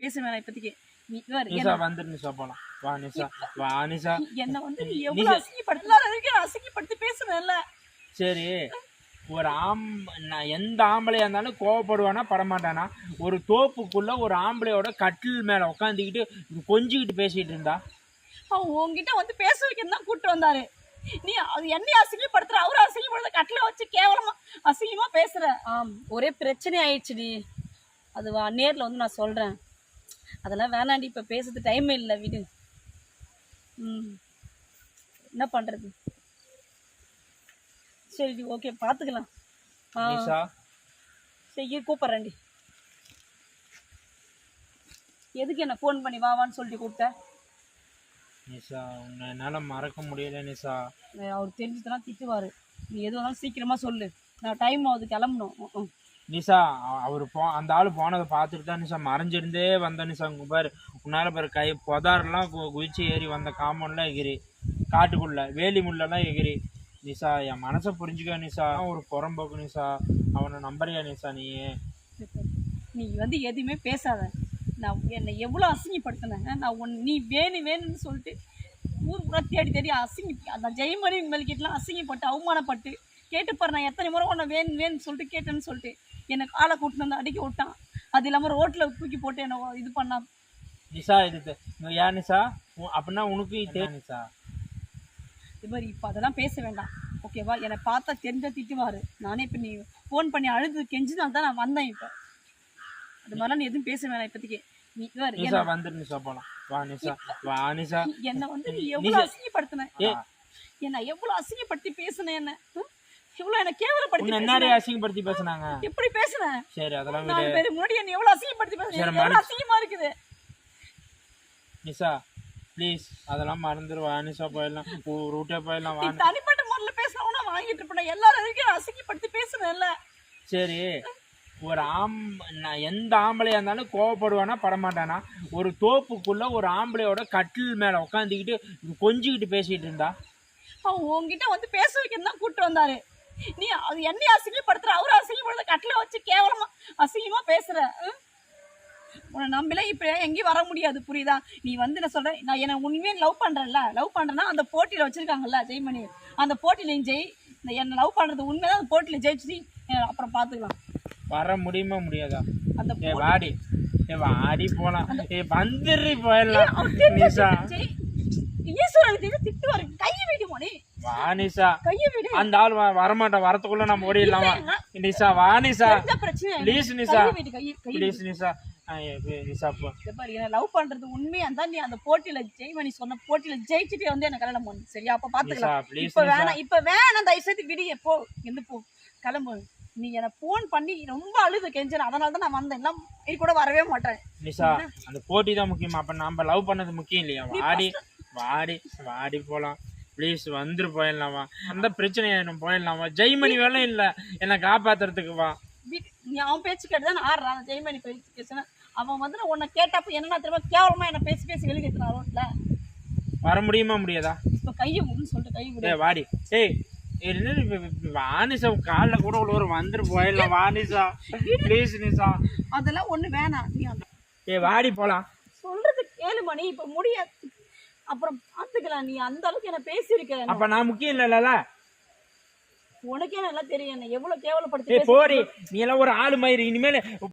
பேச வேணாம் இப்போதைக்கு நீ நிஷா வந்துரு நிஷா போலாம். வா நிஷா. வா நிஷா. என்ன வந்து நீ எவ்வளவு அசிங்கப்படுத்தலாம் அசிங்கப்படுத்தி பேசுவேன்ல. சரி. ஒரு ஆம் நான் எந்த ஆம்பளையா இருந்தாலும் கோவப்படுவானா படமாட்டானா? ஒரு தோப்புக்குள்ள ஒரு ஆம்பளையோட கட்டில் மேல உட்காந்துக்கிட்டு கொஞ்சிக்கிட்டு பேசிட்டு இருந்தா? அவன் உன்கிட்ட வந்து பேச வைக்கணும் தான் கூப்பிட்டு வந்தாரு. நீ அது என்னைய அசிங்கப்படுத்துற? அவரை அசிங்கப்படுத்த கட்டில வச்சு கேவலமா அசிங்கமா பேசுற. ஆம் ஒரே பிரச்சனை ஆயிடுச்சுடி. அது வா நேர்ல வந்து நான் சொல்றேன். அதெல்லாம் வேணாண்டி இப்ப பேசுறது டைம் இல்லை விடு. ம். என்ன பண்றது? சரி ஓகே நிஷா. சரி கூப்பிட்றேன்டி. எதுக்கு என்ன ஃபோன் பண்ணி வா வான்னு சொல்லிட்டு கூப்பிட்டேன் நிஷா உன்னை என்னால மறக்க முடியல நிஷா. அவர் தெரிஞ்சதுனா திட்டுவாரு. நீ எது வேணாலும் சீக்கிரமா சொல்லு. நான் டைம் ஆகுது கிளம்பணும். நிஷா அவ- போ அந்த ஆள் போனதை பார்த்துட்டு தான் நிஷா மறைஞ்சிருந்தே வந்த நிஷா. உங்க பாரு உன்னால பாரு கை புதாரெலாம் கு- குதிச்சு ஏறி வந்த காம்பவுண்ட்லாம் எகிரி. காட்டுக்குள்ள வேலி முள்ளெல்லாம் எகிரி. நிஷா என் மனசை புரிஞ்சுக்க நிஷா. ஒரு புறம்போக்கு நிஷா. அவனை நம்பறியா நிஷா நீ நீ வந்து எதுவுமே பேசாத. நான் என்னை எவ்வளோ அசிங்கப்படுத்தினேன். நான் உன் நீ வேணும் வேணும்னு சொல்லிட்டு ஊர் பூரா தேடி தேடி அசிங்க அந்த ஜெயமணி மேல்கிட்டலாம் அசிங்கப்பட்டு அவமானப்பட்டு கேட்டுப்பாரு நான் எத்தனை முறை உன்னை வேணும் வேணும்னு சொல்லிட்டு கேட்டேன்னு சொல்லிட்டு. என்னை காலை கூட்டின்னு வந்து அடிக்க விட்டான். அது இல்லாமல் ரோட்டில் தூக்கி போட்டு என்னை இது பண்ணான். நிஷா இது ஏன் நிஷா? அப்படின்னா உனக்கு நிஷா? இது மாதிரி இப்போ அதெல்லாம் பேச வேண்டாம். ஓகேவா என்னை பார்த்தா தெரிஞ்ச திட்டுவாரு. நானே இப்போ நீ ஃபோன் பண்ணி அழுது கெஞ்சினால் தான் நான் வந்தேன் இப்போ. அது மாதிரிலாம் நீ எதுவும் பேச வேணாம் இப்போதைக்கு. நீ நிஷா வந்துரு நிஷா போலாம். வா நிஷா வா நிஷா. என்னை வந்து நீ எவ்வளோ அசிங்கப்படுத்தின? என்ன எவ்வளோ அசிங்கப்படுத்தி பேசுன என்ன? எவ்வளோ என்ன கேவலப்படுத்தி பேசுன? அசிங்கப்படுத்தி பேசுனாங்க? எப்படி பேசுன? சரி அதெல்லாம் நாலு பேர் முன்னாடி என்ன எவ்வளோ அசிங்கப்படுத்தி பேசுன? சரி, எனக்கு எவ்வளோ அசிங்கமா இருக்குது. நிஷா ப்ளீஸ் அதெல்லாம் மறந்துரு வா நிஷா போயிடலாம். ரூட்டே போயிடலாம் நீ தனிப்பட்ட முறையில் பேசினா வாங்கிட்டு இருப்பேன். எல்லாரும் வரைக்கும் அசிங்கப்படுத்தி பேசுனேன்ல? சரி ஒரு ஆம் எந்த ஆம்பளையா இருந்தாலும் கோவப்படுவானா படமாட்டானா? ஒரு தோப்புக்குள்ள ஒரு ஆம்பளையோட கட்டில் மேல உட்காந்துக்கிட்டு கொஞ்சிக்கிட்டு பேசிட்டு இருந்தா? அவன் உன்கிட்ட வந்து பேச வைக்கணும் தான் கூப்பிட்டு வந்தாரு. நீ அது என்னைய அசிங்கப்படுத்துற அவரை அசிங்கப்படுத்த கட்டில வச்சு கேவலமா அசிங்கமா பேசுற? உன்னை நம்பல இப்ப எங்கேயும் வர முடியாது புரியுதா? நீ வந்து நான் சொல்றேன் நான் என்ன உண்மையே லவ் பண்றேன்ல லவ் பண்றேன்னா அந்த போட்டியில வச்சிருக்காங்கல்ல ஜெய்மணி. அந்த போட்டியில ஜெய் என்ன லவ் பண்றது உண்மைதான் அந்த போட்டியில ஜெயிச்சு அப்புறம் பாத்துக்கலாம் வர முடியுமா முடியாதா? அந்த வாடி. வாடி போலாம். வந்துடுறி போயிடலாம். ஈஸ்வரன் தெரியும் திட்டுவாரு. கையை விடு மணி வா நிஷா கையை விடு அந்த ஆள் வரமாட்டான். வரத்துக்குள்ள நம்ம ஓடிடலாமா. நிஷா வா நிஷா தெரிஞ்ச பிரச்சனை இல்லை. ப்ளீஸ் கையை ப்ளீஸ் என்ன லவ் பண்றது உண்மையா? இருந்தா நீ அந்த போட்டியில ஜெய்மணி சொன்ன போட்டியில ஜெயிச்சுட்டு வந்து என்ன கல்யாணம் பண்ணு. சரியா? அப்ப பாத்துக்கலாம். இப்ப வேணாம் இப்ப வேணாம் தயவு செய்து விடிய போ. எந்த போ. கிளம்பு. நீ எனக்கு ஃபோன் பண்ணி ரொம்ப அழுது கெஞ்சன. அதனால தான் நான் வந்தேன். எல்லாம் இது கூட வரவே மாட்டேன். நிஷா அந்த போட்டி தான் முக்கியம். அப்ப நாம லவ் பண்ணது முக்கியம் இல்லையா? வாடி வாடி வாடி போலாம். ப்ளீஸ் வந்துரு போயிடலாம் அந்த பிரச்சனையை நம்ம போயிடலாம் ஜெய்மணி வேலை இல்ல. என்னை காப்பாத்துறதுக்கு வா. அவன் பேச்சு கேட்டு தான் ஆடுறான். ஜெய்மணி பேச்சு பேசுனேன் அவன் வந்து நான் உன்னை கேட்டப்ப என்னன்னா திரும்ப கேவலமா என்ன பேசி பேசி வெளியேற்றினான் ரோட்ல வர முடியுமா முடியாதா? இப்ப கையை விடுன்னு சொல்லிட்டு கை விடு. ஏய் வாடி. ஏய் வாணிசா காலில் கூட ஒரு வந்துரு போயிடலாம் வாணிசா ப்ளீஸ் நிஷா அதெல்லாம் ஒண்ணு வேணாம். நீ ஏய் வாடி போலாம். சொல்றது கேளு மணி. இப்ப முடியாது. அப்புறம் பாத்துக்கலாம் நீ அந்த அளவுக்கு என்ன பேசியிருக்க அப்ப நான் முக்கியம் இல்லைல்ல உனக்கே நல்லா தெரியும் என்ன எவ்வளவு கேவலப்படுத்தி போடி நீ எல்லாம் ஒரு ஆளு மயிறு இனிமேல்